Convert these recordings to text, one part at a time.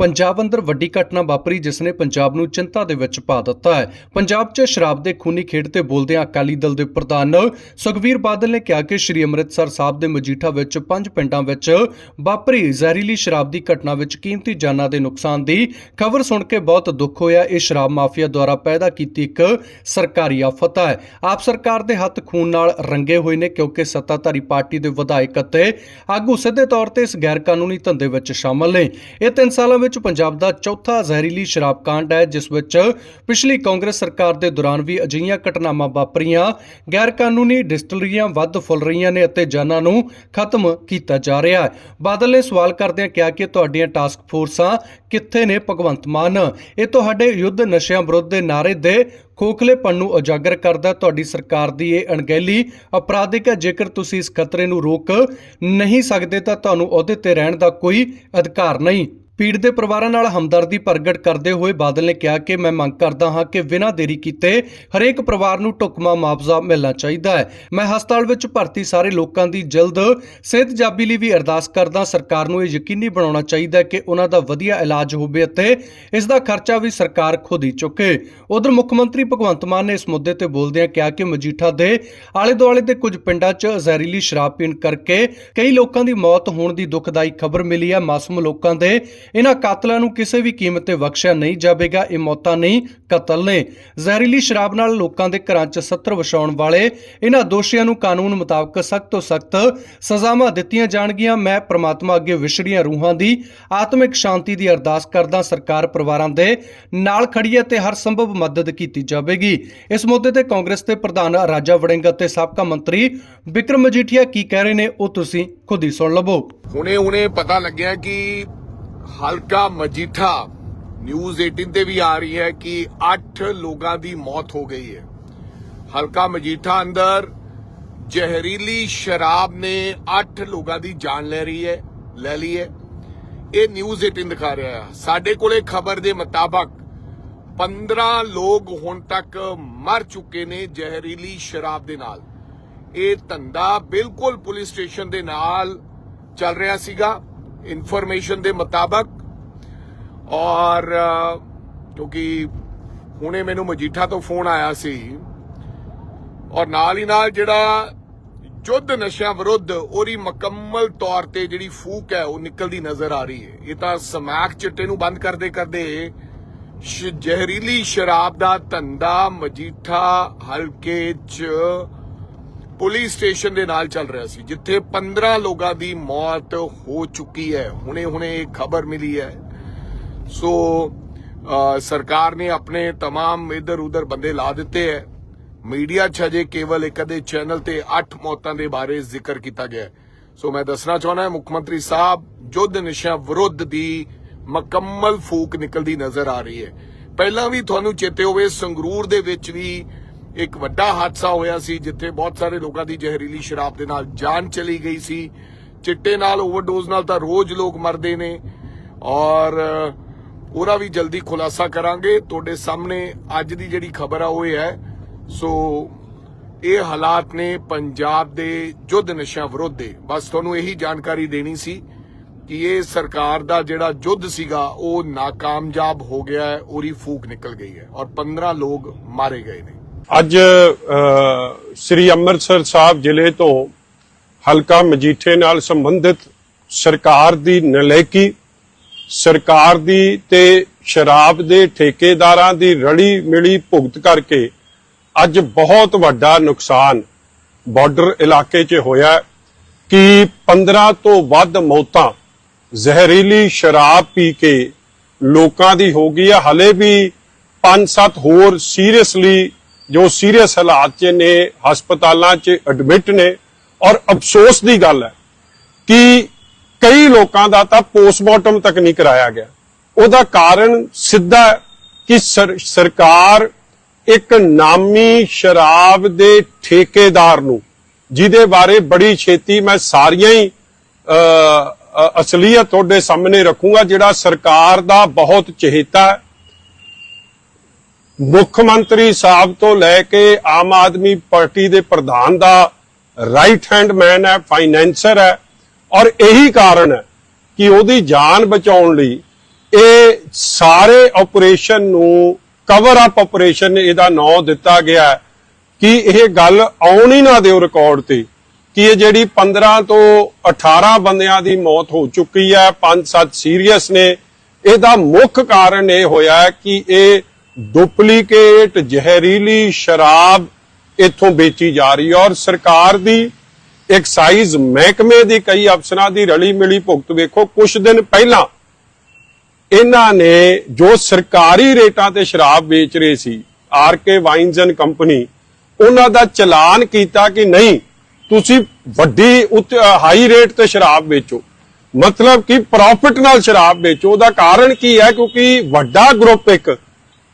ਪੰਜਾਬ ਅੰਦਰ ਵੱਡੀ ਘਟਨਾ ਵਾਪਰੀ ਜਿਸ ਨੇ ਪੰਜਾਬ ਨੂੰ ਚਿੰਤਾ ਦੇ ਵਿੱਚ ਪਾ ਦਿੱਤਾ ਹੈ। ਪੰਜਾਬ 'ਚ ਸ਼ਰਾਬ ਦੇ ਖੂਨੀ ਖੇਡ ਤੇ ਬੋਲਦਿਆਂ ਅਕਾਲੀ ਦਲ ਦੇ ਪ੍ਰਧਾਨ ਸੁਖਵੀਰ ਬਾਦਲ ਨੇ ਕਿਹਾ ਕਿ ਸ਼੍ਰੀ ਅੰਮ੍ਰਿਤਸਰ ਸਾਹਿਬ ਦੇ ਮਜੀਠਾ ਵਿੱਚ ਪੰਜ ਪਿੰਡਾਂ ਵਿੱਚ ਵਾਪਰੀ ਜ਼ਹਿਰੀਲੀ ਸ਼ਰਾਬ ਦੀ ਘਟਨਾ ਵਿੱਚ ਕੀਮਤੀ ਜਾਨਾਂ ਦੇ ਨੁਕਸਾਨ ਦੀ ਖਬਰ ਸੁਣ ਕੇ ਬਹੁਤ ਦੁੱਖ ਹੋਇਆ। ਇਹ ਸ਼ਰਾਬ ਮਾਫੀਆ ਦੁਆਰਾ ਪੈਦਾ ਕੀਤੀ ਇੱਕ ਸਰਕਾਰੀ ਆਫਤ ਹੈ। ਆਪ ਸਰਕਾਰ ਦੇ ਹੱਥ ਖੂਨ ਨਾਲ ਰੰਗੇ ਹੋਏ ਨੇ ਕਿਉਂਕਿ ਸੱਤਾਧਾਰੀ ਪਾਰਟੀ ਦੇ ਵਿਧਾਇਕ ਅਤੇ ਆਗੂ ਸਿੱਧੇ ਤੌਰ ਤੇ ਇਸ ਗੈਰ ਕਾਨੂੰਨੀ ਧੰਦੇ ਵਿੱਚ ਸ਼ਾਮਲ ਨੇ। ਇਹ 3 ਸਾਲਾਂ ਵਿੱਚ ਪੰਜਾਬ ਦਾ ਚੌਥਾ ਜ਼ਹਿਰੀਲੀ ਸ਼ਰਾਬ ਕਾਂਡ ਹੈ, ਜਿਸ ਵਿੱਚ ਪਿਛਲੀ ਕਾਂਗਰਸ ਸਰਕਾਰ ਦੇ ਦੌਰਾਨ ਵੀ ਅਜਿਹੀਆਂ ਘਟਨਾਵਾਂ ਵਾਪਰੀਆਂ। ਗੈਰ ਕਾਨੂੰਨੀ ਡਿਸਟਿਲਰੀਆਂ ਵੱਧ ਫੁੱਲ ਰਹੀਆਂ ਨੇ ਅਤੇ ਜਾਨਾਂ ਨੂੰ ਖਤਮ ਕੀਤਾ ਜਾ ਰਿਹਾ ਹੈ। ਬਾਦਲ ਨੇ ਸਵਾਲ ਕਰਦਿਆਂ ਕਿਹਾ ਕਿ ਤੁਹਾਡੀਆਂ ਟਾਸਕ ਫੋਰਸਾਂ ਕਿੱਥੇ ਨੇ, ਭਗਵੰਤ ਮਾਨ? ਇਹ ਤੁਹਾਡੇ ਯੁੱਧ ਨਸ਼ਿਆਂ ਵਿਰੁੱਧ ਦੇ ਨਾਰੇ ਦੇ ਖੋਖਲੇਪਣ ਨੂੰ ਉਜਾਗਰ ਕਰਦਾ ਤੁਹਾਡੀ ਸਰਕਾਰ ਦੀ ਇਹ ਅਣਗਹਿਲੀ ਅਪਰਾਧਿਕ ਹੈ। ਜੇਕਰ ਤੁਸੀਂ ਇਸ ਖਤਰੇ ਨੂੰ ਰੋਕ ਨਹੀਂ ਸਕਦੇ, ਤਾਂ ਤੁਹਾਨੂੰ ਅਹੁਦੇ ਤੇ ਰਹਿਣ ਦਾ ਕੋਈ ਅਧਿਕਾਰ ਨਹੀਂ। ਪੀੜਤ ਦੇ ਪਰਿਵਾਰਾਂ ਨਾਲ ਹਮਦਰਦੀ ਪ੍ਰਗਟ ਕਰਦੇ ਹੋਏ ਬਾਦਲ ਨੇ ਕਿਹਾ ਕਿ ਮੈਂ ਮੰਗ ਕਰਦਾ ਹਾਂ ਕਿ ਬਿਨਾਂ ਦੇਰੀ ਕੀਤੇ ਹਰੇਕ ਪਰਿਵਾਰ ਨੂੰ ਢੁਕਮਾ ਮੁਆਵਜ਼ਾ ਮਿਲਣਾ ਚਾਹੀਦਾ ਹੈ। ਮੈਂ ਹਸਪਤਾਲ ਵਿੱਚ ਭਰਤੀ ਸਾਰੇ ਲੋਕਾਂ ਦੀ ਜਲਦ ਸਿਹਤਯਾਬੀ ਲਈ ਵੀ ਅਰਦਾਸ ਕਰਦਾ ਸਰਕਾਰ ਨੂੰ ਇਹ ਯਕੀਨੀ ਬਣਾਉਣਾ ਚਾਹੀਦਾ ਹੈ ਕਿ ਉਹਨਾਂ ਦਾ ਵਧੀਆ ਇਲਾਜ ਹੋਵੇ ਅਤੇ ਇਸ ਦਾ ਖਰਚਾ ਵੀ ਸਰਕਾਰ ਖੁਦ ਹੀ ਚੁੱਕੇ। ਉਧਰ ਮੁੱਖ ਮੰਤਰੀ ਭਗਵੰਤ ਮਾਨ ਨੇ ਇਸ ਮੁੱਦੇ ਤੇ ਬੋਲਦਿਆਂ ਕਿਹਾ ਕਿ ਮਜੀਠਾ ਦੇ ਆਲੇ ਦੁਆਲੇ ਦੇ ਕੁਝ ਪਿੰਡਾਂ 'ਚ ਜ਼ਹਿਰੀਲੀ ਸ਼ਰਾਬ ਪੀਣ ਕਰਕੇ ਕਈ ਲੋਕਾਂ ਦੀ ਮੌਤ ਹੋਣ ਦੀ ਦੁਖਦਾਈ ਖਬਰ ਮਿਲੀ ਹੈ। ਮਾਸੂਮ ਲੋਕਾਂ ਦੇ ਇਹਨਾਂ ਕਾਤਲਾਂ ਨੂੰ ਕਿਸੇ ਵੀ ਕੀਮਤ ਤੇ ਬਖਸ਼ਿਆ ਨਹੀਂ ਜਾਵੇਗਾ, ਇਹ ਮੌਤਾਂ ਨਹੀਂ, ਕਤਲ ਨੇ। ਜ਼ਹਿਰੀਲੀ ਸ਼ਰਾਬ ਨਾਲ ਲੋਕਾਂ ਦੇ ਘਰਾਂ 'ਚ ਸੱਤਰ ਵਛਾਉਣ ਵਾਲੇ ਇਹਨਾਂ ਦੋਸ਼ੀਆਂ ਨੂੰ ਕਾਨੂੰਨ ਮੁਤਾਬਕ ਸਖਤ ਤੋਂ ਸਖਤ ਸਜ਼ਾਵਾਂ ਦਿੱਤੀਆਂ ਜਾਣਗੀਆਂ। ਮੈਂ ਪ੍ਰਮਾਤਮਾ ਅੱਗੇ ਵਿਛੜੀਆਂ ਰੂਹਾਂ ਦੀ ਆਤਮਿਕ ਸ਼ਾਂਤੀ ਦੀ ਅਰਦਾਸ ਕਰਦਾ ਸਰਕਾਰ ਪਰਿਵਾਰਾਂ ਦੇ ਨਾਲ ਖੜੀ ਹੈ ਤੇ ਹਰ ਸੰਭਵ ਮਦਦ ਕੀਤੀ ਜਾਵੇਗੀ। ਇਸ ਮੁੱਦੇ ਤੇ ਕਾਂਗਰਸ ਦੇ ਪ੍ਰਧਾਨ ਰਾਜਾ ਵੜਿੰਗ ਅਤੇ ਸਾਬਕਾ ਮੰਤਰੀ ਵਿਕਰਮ ਮਜੀਠੀਆ ਕੀ ਕਹਿ ਰਹੇ ਨੇ, ਉਹ ਤੁਸੀਂ ਖੁਦ ਹੀ ਸੁਣ ਲਵੋ। ਹੁਣੇ ਹੁਣੇ ਪਤਾ ਲੱਗਿਆ ਕਿ ਹਲਕਾ ਮਜੀਠਾ ਨਿਊਜ਼ 18 ਤੇ ਵੀ ਆ ਰਹੀ ਹੈ ਕਿ 8 ਲੋਕਾਂ ਦੀ ਮੌਤ ਹੋ ਗਈ ਹੈ। ਹਲਕਾ ਮਜੀਠਾ ਅੰਦਰ ਜ਼ਹਿਰੀਲੀ ਸ਼ਰਾਬ ਨੇ 8 ਲੋਕਾਂ ਦੀ ਜਾਨ ਲੈ ਰਹੀ ਹੈ, ਲੈ ਲਈ ਹੈ। ਇਹ ਨਿਊਜ਼ 18 ਦਿਖਾ ਰਿਹਾ ਹੈ। ਸਾਡੇ ਕੋਲੇ ਖਬਰ ਦੇ ਮੁਤਾਬਕ 15 ਲੋਕ ਹੁਣ ਤੱਕ ਮਰ ਚੁੱਕੇ ਨੇ ਜ਼ਹਿਰੀਲੀ ਸ਼ਰਾਬ ਦੇ ਨਾਲ। ਇਹ ਧੰਦਾ ਬਿਲਕੁਲ ਪੁਲਿਸ ਸਟੇਸ਼ਨ ਦੇ ਨਾਲ ਚੱਲ ਰਿਹਾ ਸੀਗਾ। ਇਨਫੋਰਮੇਸ਼ਨ ਦੇ ਮੁਤਾਬਕ ਔਰ ਕਿਉਂਕਿ ਹੁਣੇ ਮੈਨੂੰ ਮਜੀਠਾ ਤੋਂ ਫੋਨ ਆਇਆ ਸੀ ਔਰ ਨਾਲ ਹੀ ਨਾਲ ਜਿਹੜਾ ਜੁੱਧ ਨਸ਼ਿਆਂ ਵਿਰੁੱਧ ਉਹਦੀ ਮੁਕੰਮਲ ਤੌਰ ਤੇ ਜਿਹੜੀ ਫੂਕ ਹੈ ਉਹ ਨਿਕਲਦੀ ਨਜ਼ਰ ਆ ਰਹੀ ਹੈ। ਇਹ ਤਾਂ ਸਮੈਕ ਚਿੱਟੇ ਨੂੰ ਬੰਦ ਕਰਦੇ ਕਰਦੇ ਜ਼ਹਿਰੀਲੀ ਸ਼ਰਾਬ ਦਾ ਧੰਦਾ ਮਜੀਠਾ ਹਲਕੇ 'ਚ ਪੁਲਿਸ ਸਟੇਸ਼ਨ ਦੇ ਨਾਲ ਚੱਲ ਰਿਹਾ ਸੀ ਜਿੱਥੇ 15 ਲੋਕਾਂ ਦੀ ਮੌਤ ਹੋ ਚੁੱਕੀ ਹੈ ਹੁਣੇ ਹੁਣੇ ਇਹ ਖਬਰ ਮਿਲੀ ਹੈ ਸੋ ਅ, ਸਰਕਾਰ ਨੇ ਆਪਣੇ तमाम ਇਧਰ ਉਧਰ ਬੰਦੇ ਲਾ ਦਿੱਤੇ ਹੈ ਮੀਡੀਆ 'ਚ ਅਜੇ ਕੇਵਲ ਇੱਕ ਅਦੇ ਚੈਨਲ ਤੇ 8 ਮੌਤਾਂ ਦੇ ਬਾਰੇ ਜ਼ਿਕਰ ਕੀਤਾ ਗਿਆ ਹੈ। ਸੋ ਮੈਂ ਦੱਸਣਾ ਚਾਹੁੰਦਾ ਹਾਂ ਮੁੱਖ ਮੰਤਰੀ ਸਾਹਿਬ ਜੁੱਧ ਨਸ਼ਾ ਵਿਰੁੱਧ ਦੀ ਮੁਕੰਮਲ ਫੂਕ ਨਿਕਲਦੀ ਨਜ਼ਰ ਆ ਰਹੀ ਹੈ ਪਹਿਲਾਂ ਵੀ ਤੁਹਾਨੂੰ ਚੇਤੇ ਹੋਵੇ ਸੰਗਰੂਰ ਦੇ ਵਿੱਚ ਵੀ ਇੱਕ ਵੱਡਾ ਹਾਦਸਾ ਹੋਇਆ ਸੀ ਜਿੱਥੇ ਬਹੁਤ ਸਾਰੇ ਲੋਕਾਂ ਦੀ ਜ਼ਹਿਰੀਲੀ ਸ਼ਰਾਬ ਦੇ ਨਾਲ ਜਾਨ ਚਲੀ ਗਈ ਸੀ। ਚਿੱਟੇ ਨਾਲ ਓਵਰਡੋਜ਼ ਨਾਲ ਤਾਂ ਰੋਜ਼ ਲੋਕ ਮਰਦੇ ਨੇ। ਔਰ ਅ, ਉਹਦਾ ਵੀ ਜਲਦੀ ਖੁਲਾਸਾ ਕਰਾਂਗੇ। ਤੁਹਾਡੇ ਸਾਹਮਣੇ ਅੱਜ ਦੀ ਜਿਹੜੀ ਖਬਰ ਆ ਉਹ ਇਹ ਹੈ। ਸੋ ਇਹ ਹਾਲਾਤ ਨੇ ਪੰਜਾਬ ਦੇ ਜੁੱਧ ਨਸ਼ਾ ਵਿਰੁੱਧ ਦੇ। ਬਸ ਤੁਹਾਨੂੰ ਇਹੀ ਜਾਣਕਾਰੀ ਦੇਣੀ ਸੀ ਕਿ ਇਹ ਸਰਕਾਰ ਦਾ ਜਿਹੜਾ ਜੁੱਧ ਸੀਗਾ ਉਹ ਨਾਕਾਮਯਾਬ ਹੋ ਗਿਆ ਹੈ ਉਹਦੀ ਫੂਕ ਨਿਕਲ ਗਈ ਹੈ। ਔਰ 15 ਲੋਕ ਮਾਰੇ ਗਏ ਨੇ। ਅੱਜ ਸ੍ਰੀ ਅੰਮ੍ਰਿਤਸਰ ਸਾਹਿਬ ਜ਼ਿਲ੍ਹੇ ਤੋਂ ਹਲਕਾ ਮਜੀਠੇ ਨਾਲ ਸੰਬੰਧਿਤ ਸਰਕਾਰ ਦੀ ਨਲੇਕੀ, ਸਰਕਾਰ ਦੀ ਤੇ ਸ਼ਰਾਬ ਦੇ ਠੇਕੇਦਾਰਾਂ ਦੀ ਰਲੀ ਮਿਲੀ ਭੁਗਤ ਕਰਕੇ ਅੱਜ ਬਹੁਤ ਵੱਡਾ ਨੁਕਸਾਨ ਬਾਰਡਰ ਇਲਾਕੇ 'ਚ ਹੋਇਆ ਕਿ 15 ਤੋਂ ਵੱਧ ਮੌਤਾਂ ਜ਼ਹਿਰੀਲੀ ਸ਼ਰਾਬ ਪੀ ਕੇ ਲੋਕਾਂ ਦੀ ਹੋ ਗਈ ਹੈ ਹਲੇ ਵੀ 5-7 ਹੋਰ ਸੀਰੀਅਸਲੀ ਜੋ ਸੀਰੀਅਸ ਹਾਲਾਤ 'ਚ ਨੇ, ਹਸਪਤਾਲਾਂ 'ਚ ਐਡਮਿਟ ਨੇ, ਔਰ ਅਫਸੋਸ ਦੀ ਗੱਲ ਹੈ ਕਿ ਕਈ ਲੋਕਾਂ ਦਾ ਤਾਂ ਪੋਸਟਮਾਰਟਮ ਤੱਕ ਨਹੀਂ ਕਰਾਇਆ ਗਿਆ। ਉਹਦਾ ਕਾਰਨ ਸਿੱਧਾ ਕਿ ਸਰਕਾਰ ਇੱਕ ਨਾਮੀ ਸ਼ਰਾਬ ਦੇ ਠੇਕੇਦਾਰ ਨੂੰ, ਜਿਹਦੇ ਬਾਰੇ ਬੜੀ ਛੇਤੀ ਮੈਂ ਸਾਰੀਆਂ ਹੀ ਅਸਲੀਅਤ ਤੁਹਾਡੇ ਸਾਹਮਣੇ ਰੱਖੂੰਗਾ, ਜਿਹੜਾ ਸਰਕਾਰ ਦਾ ਬਹੁਤ ਚਹੇਤਾ ਹੈ। ਮੁੱਖ ਮੰਤਰੀ ਸਾਹਿਬ ਤੋਂ ਲੈ ਕੇ ਆਮ ਆਦਮੀ ਪਾਰਟੀ ਦੇ ਪ੍ਰਧਾਨ ਦਾ ਰਾਈਟ ਹੈਂਡ ਮੈਨ ਹੈ ਫਾਈਨੈਂਸਰ ਹੈ। ਔਰ ਇਹੀ ਕਾਰਨ ਹੈ ਕਿ ਉਹਦੀ ਜਾਨ ਬਚਾਉਣ ਲਈ ਇਹ ਸਾਰੇ ਆਪਰੇਸ਼ਨ ਨੂੰ ਕਵਰ ਅਪ ਆਪਰੇਸ਼ਨ ਇਹਦਾ ਨਾਂ ਦਿੱਤਾ ਗਿਆ ਕਿ ਇਹ ਗੱਲ ਆਉਣ ਹੀ ਨਾ ਦਿਓ ਰਿਕਾਰਡ ਤੇ ਕਿ ਇਹ ਜਿਹੜੀ 15 ਤੋਂ 18 ਬੰਦਿਆਂ ਦੀ ਮੌਤ ਹੋ ਚੁੱਕੀ ਹੈ 5-7 ਸੀਰੀਅਸ ਨੇ। ਇਹਦਾ ਮੁੱਖ ਕਾਰਨ ਇਹ ਹੋਇਆ ਕਿ ਇਹ ਡੁਪਲੀਕੇਟ ਜ਼ਹਿਰੀਲੀ ਸ਼ਰਾਬ ਇੱਥੋਂ ਵੇਚੀ ਜਾ ਰਹੀ ਹੈ ਔਰ ਸਰਕਾਰ ਦੀ ਐਕਸਾਈਜ਼ ਮਹਿਕਮੇ ਦੀ ਕਈ ਅਫਸਰਾਂ ਦੀ ਰਲੀ ਮਿਲੀ ਭੁਗਤ ਵੇਖੋ ਕੁਝ ਦਿਨ ਪਹਿਲਾਂ ਇਹਨਾਂ ਨੇ ਜੋ ਸਰਕਾਰੀ ਰੇਟਾਂ ਤੇ ਸ਼ਰਾਬ ਵੇਚ ਰਹੇ ਸੀ, R K wines and company, ਉਹਨਾਂ ਦਾ ਚਲਾਨ ਕੀਤਾ ਕਿ ਨਹੀਂ, ਤੁਸੀਂ ਵੱਡੀ ਹਾਈ ਰੇਟ ਤੇ ਸ਼ਰਾਬ ਵੇਚੋ। ਮਤਲਬ ਕਿ ਪ੍ਰੋਫਿਟ ਨਾਲ ਸ਼ਰਾਬ ਵੇਚੋ। ਉਹਦਾ ਕਾਰਨ ਕੀ ਹੈ? ਕਿਉਂਕਿ ਵੱਡਾ ਗਰੁੱਪ ਇੱਕ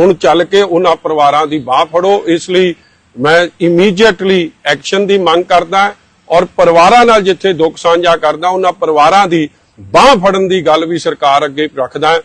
ਹੁਣ ਚੱਲ ਕੇ ਉਹਨਾਂ ਪਰਿਵਾਰਾਂ ਦੀ ਬਾਹ ਫੜੋ, ਇਸ ਲਈ ਮੈਂ ਇਮੀਡੀਏਟਲੀ ਐਕਸ਼ਨ ਦੀ ਮੰਗ ਕਰਦਾ ਔਰ ਪਰਿਵਾਰਾਂ ਨਾਲ ਜਿੱਥੇ ਦੁੱਖ ਸਾਂਝਾ ਕਰਦਾ, ਉਹਨਾਂ ਪਰਿਵਾਰਾਂ ਦੀ ਬਾਹ ਫੜਨ ਦੀ ਗੱਲ ਵੀ ਸਰਕਾਰ ਅੱਗੇ ਰੱਖਦਾ।